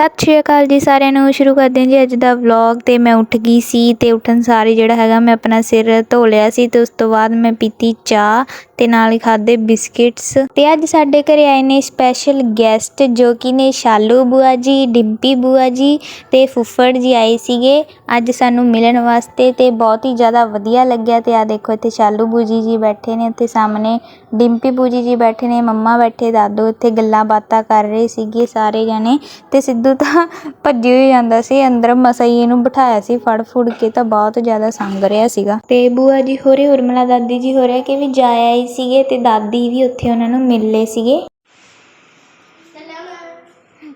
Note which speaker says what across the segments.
Speaker 1: ਸਤਿ ਸ਼੍ਰੀ ਅਕਾਲ ਜੀ ਸਾਰਿਆਂ ਨੂੰ। ਸ਼ੁਰੂ ਕਰਦੇ ਹਾਂ ਜੀ ਅੱਜ ਦਾ ਵਲੌਗ ਤੇ ਮੈਂ ਉੱਠ ਗਈ ਸੀ ਤੇ ਉੱਠਣ ਸਾਰੇ ਜਿਹੜਾ ਹੈਗਾ ਮੈਂ ਆਪਣਾ ਸਿਰ ਧੋ ਲਿਆ ਸੀ ਤੇ ਉਸ ਤੋਂ ਬਾਅਦ ਮੈਂ ਪੀਤੀ ਚਾਹ ਤੇ ਨਾਲ ਹੀ ਖਾਦੇ ਬਿਸਕਿਟਸ। ਤੇ ਅੱਜ ਸਾਡੇ ਘਰੇ ਆਏ ਨੇ ਸਪੈਸ਼ਲ ਗੈਸਟ ਜੋ ਕਿ ਨੇ ਸ਼ਾਲੂ ਬੂਆ ਜੀ, ਡਿੰਪੀ ਬੂਆ ਜੀ ਤੇ ਫੁੱਫੜ ਜੀ ਆਏ ਸੀਗੇ। ਅੱਜ ਸਾਨੂੰ ਮਿਲਣ ਵਾਸਤੇ ਤੇ ਬਹੁਤ ਹੀ ਜ਼ਿਆਦਾ ਵਧੀਆ ਲੱਗਿਆ ਤੇ ਆ ਦੇਖੋ ਇੱਥੇ ਸ਼ਾਲੂ ਬੂਜੀ ਜੀ ਬੈਠੇ ਨੇ, ਉੱਥੇ ਸਾਹਮਣੇ ਡਿੰਪੀ ਬੂਜੀ ਜੀ ਬੈਠੇ ਨੇ, ਮੰਮਾ ਬੈਠੇ, ਦਾਦੂ ਇੱਥੇ ਗੱਲਾਂ ਬਾਤਾਂ ਕਰ ਰਹੇ ਸੀਗੇ ਸਾਰੇ ਜਣੇ ਤੇ ਸਿੱਧੂ ਤਾਂ ਭੱਜੀ ਹੋਈ ਜਾਂਦਾ ਸੀ ਅੰਦਰ ਮਸਾ ਹੀ ਇਹਨੂੰ ਬਿਠਾਇਆ ਸੀ ਫੜ ਫੁੜ ਕੇ ਤਾਂ ਬਹੁਤ ਜ਼ਿਆਦਾ ਸੰਗ ਰਿਹਾ ਸੀਗਾ। ਤੇ ਬੂਆ ਜੀ ਹੋਰੇ ਉਰਮਲਾ ਦਾਦੀ ਜੀ ਹੋ ਰਿਹਾ ਕਿ ਵੀ ਜਾ ਆਏ ਸੀਗੇ ਤੇ ਦਾਦੀ ਵੀ ਉੱਥੇ ਉਹਨਾਂ ਨੂੰ ਮਿਲ ਲਏ ਸੀਗੇ।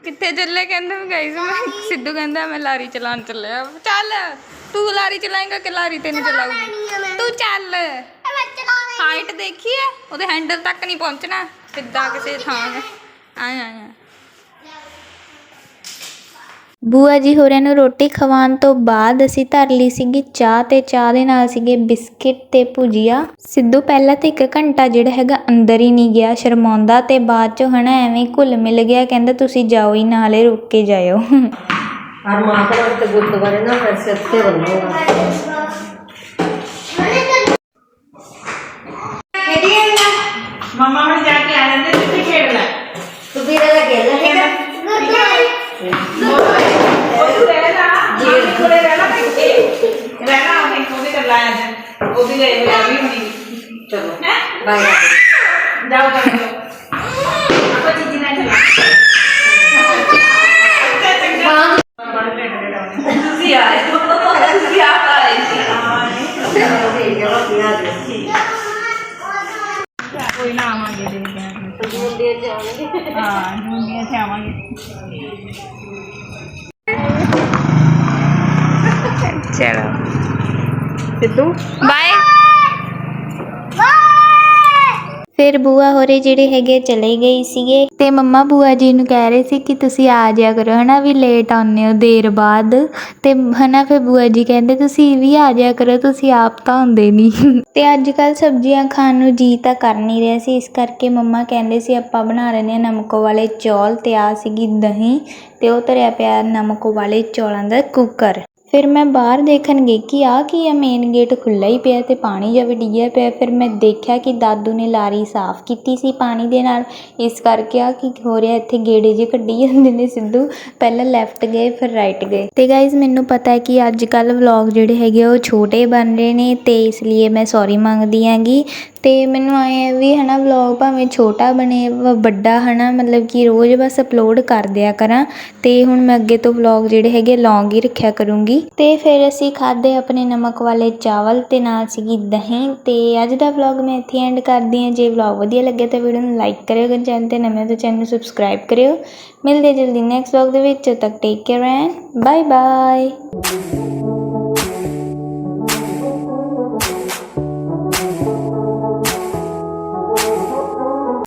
Speaker 2: ਕਿੱਥੇ ਚੱਲੇ ਕਹਿੰਦੇ ਮੈਂ ਗਾਈਸ ਮੈਂ ਸਿੱਧੂ ਕਹਿੰਦਾ ਮੈਂ ਲਾਰੀ ਚਲਾਉਣ ਚੱਲਿਆ। ਚੱਲ ਤੂੰ ਲਾਰੀ ਚਲਾਏਂਗਾ ਕਿ ਲਾਰੀ ਤੈਨੂੰ ਚਲਾਊਗੀ? ਤੂੰ ਚੱਲ। ਹਾਈਟ ਦੇਖੀ ਹੈ? ਉਹਦੇ ਹੈਂਡਲ ਤੱਕ ਨਹੀਂ ਪਹੁੰਚਣਾ। ਸਿੱਧਾ ਕਿਸੇ ਥਾਂ ਆਇਆ ਆਇਆ
Speaker 1: ਬੂਆ ਜੀ ਹੋਰਿਆਂ ਨੂੰ ਰੋਟੀ ਖਵਾਉਣ ਤੋਂ ਬਾਅਦ ਅਸੀਂ ਧਰ ਲਈ ਸੀਗੀ ਚਾਹ ਤੇ ਚਾਹ ਦੇ ਨਾਲ ਸੀਗੇ ਬਿਸਕਿਟ ਤੇ ਭੁਜੀਆ। ਸਿੱਧੂ ਪਹਿਲਾਂ ਤਾਂ ਇੱਕ ਘੰਟਾ ਜਿਹੜਾ ਹੈਗਾ ਅੰਦਰ ਹੀ ਨਹੀਂ ਗਿਆ ਸ਼ਰਮਾਉਂਦਾ ਤੇ ਬਾਅਦ ਚੋਂ ਹਨਾ ਐਵੇਂ ਘੁਲ ਮਿਲ ਗਿਆ ਕਹਿੰਦਾ ਤੁਸੀਂ ਜਾਓ ਹੀ ਨਾਲੇ ਰੁਕ ਕੇ ਜਾਇਓ।
Speaker 3: আর মা ਜਾ ਕੇ ਆ ਜਾਂਦੇ ਚਲੋ ਹੈ?
Speaker 2: ਚਲੋ।
Speaker 3: ਸਿੱਧੂ।
Speaker 2: ਬਾਏ
Speaker 1: ਫਿਰ ਬੂਆ ਹੋਰੇ ਜਿਹੜੇ ਹੈਗੇ ਚਲੇ ਗਏ ਸੀਗੇ। ਤੇ ਮੰਮਾ ਬੂਆ ਜੀ ਨੂੰ ਕਹਿ ਰਹੇ ਸੀ ਕਿ ਤੁਸੀਂ ਆ ਜਾਇਆ ਕਰੋ, ਹਨਾ ਵੀ ਲੇਟ ਆਉਂਦੇ ਹੋ ਦੇਰ ਬਾਅਦ। ਤੇ ਹਨਾ ਫਿਰ ਬੂਆ ਜੀ ਕਹਿੰਦੇ, ਤੁਸੀਂ ਵੀ ਆ ਜਾਇਆ ਕਰੋ, ਤੁਸੀਂ ਆਪ ਤਾਂ ਹੁੰਦੇ ਨਹੀਂ ਤੇ ਅੱਜ ਕੱਲ ਸਬਜ਼ੀਆਂ ਖਾਣ ਨੂੰ ਜੀ ਤਾਂ ਕਰ ਨਹੀਂ ਰਿਹਾ ਸੀ। ਇਸ ਕਰਕੇ ਮੰਮਾ ਕਹਿੰਦੇ ਸੀ, ਆਪਾਂ ਬਣਾ ਲੈਂਦੇ ਹਾਂ ਨਮਕੋ ਵਾਲੇ ਚੌਲ ਤੇ ਆ ਸੀਗੀ ਦਹੀਂ ਤੇ ਉਹ ਧਰਿਆ ਪਿਆ ਨਮਕੋ ਵਾਲੇ ਚੌਲਾਂ ਦਾ ਕੁੱਕਰ। ਫਿਰ ਮੈਂ ਬਾਹਰ ਦੇਖਣ ਗਈ ਕਿ ਆਹ ਕੀ ਆ? ਮੇਨ ਗੇਟ ਖੁੱਲ੍ਹਾ ਹੀ ਪਿਆ ਅਤੇ ਪਾਣੀ ਜਿਹਾ ਡਿੱਗਿਆ ਪਿਆ। ਫਿਰ ਮੈਂ ਦੇਖਿਆ ਕਿ ਦਾਦੂ ਨੇ ਲਾਰੀ ਸਾਫ਼ ਕੀਤੀ ਸੀ ਪਾਣੀ ਦੇ ਨਾਲ। ਇਸ ਕਰਕੇ ਆਹ ਕੀ ਹੋ ਰਿਹਾ ਇੱਥੇ ਗੇੜੇ ਜਿਹੇ ਕੱਢੀ ਜਾਂਦੇ ਨੇ ਸਿੱਧੂ। ਪਹਿਲਾਂ ਲੈਫਟ ਗਏ, ਫਿਰ ਰਾਈਟ ਗਏ। ਅਤੇ ਗਾਇਜ਼ ਮੈਨੂੰ ਪਤਾ ਹੈ ਕਿ ਅੱਜ ਕੱਲ੍ਹ ਵਲੌਗ ਜਿਹੜੇ ਹੈਗੇ ਆ ਉਹ ਛੋਟੇ ਬਣ ਰਹੇ ਨੇ ਅਤੇ ਇਸ ਲਈ ਮੈਂ ਸੌਰੀ ਮੰਗਦੀ ਆਂਗੀ ਅਤੇ ਮੈਨੂੰ ਐਂ ਆ ਵੀ ਹੈ ਨਾ ਵਲੋਗ ਭਾਵੇਂ ਛੋਟਾ ਬਣੇ ਵੱਡਾ ਹੈ ਨਾ ਮਤਲਬ ਕਿ ਰੋਜ਼ ਬਸ ਅਪਲੋਡ ਕਰ ਦਿਆ ਕਰਾਂ। ਅਤੇ ਹੁਣ ਮੈਂ ਅੱਗੇ ਤੋਂ ਵਲੋਗ ਜਿਹੜੇ ਹੈਗੇ ਲੌਂਗ ਹੀ ਰੱਖਿਆ ਕਰੂੰਗੀ। ਅਤੇ ਫਿਰ ਅਸੀਂ ਖਾਧੇ ਆਪਣੇ ਨਮਕ ਵਾਲੇ ਚਾਵਲ ਅਤੇ ਨਾਲ ਸੀਗੀ ਦਹੀਂ। ਅਤੇ ਅੱਜ ਦਾ ਵਲੋਗ ਮੈਂ ਇੱਥੇ ਐਂਡ ਕਰਦੀ ਹਾਂ। ਜੇ ਵਲੋਗ ਵਧੀਆ ਲੱਗਿਆ ਤਾਂ ਵੀਡੀਓ ਨੂੰ ਲਾਈਕ ਕਰਿਓ ਅਗਰ ਚੈਨਲ ਤੇ ਨਵੇਂ ਹੋ ਤਾਂ ਚੈਨਲ ਨੂੰ ਸਬਸਕ੍ਰਾਈਬ ਕਰਿਓ। ਮਿਲਦੇ ਜਲਦੀ ਨੈਕਸਟ ਵਲੋਗ ਦੇ ਵਿੱਚ। ਤਦ ਤੱਕ take care and bye bye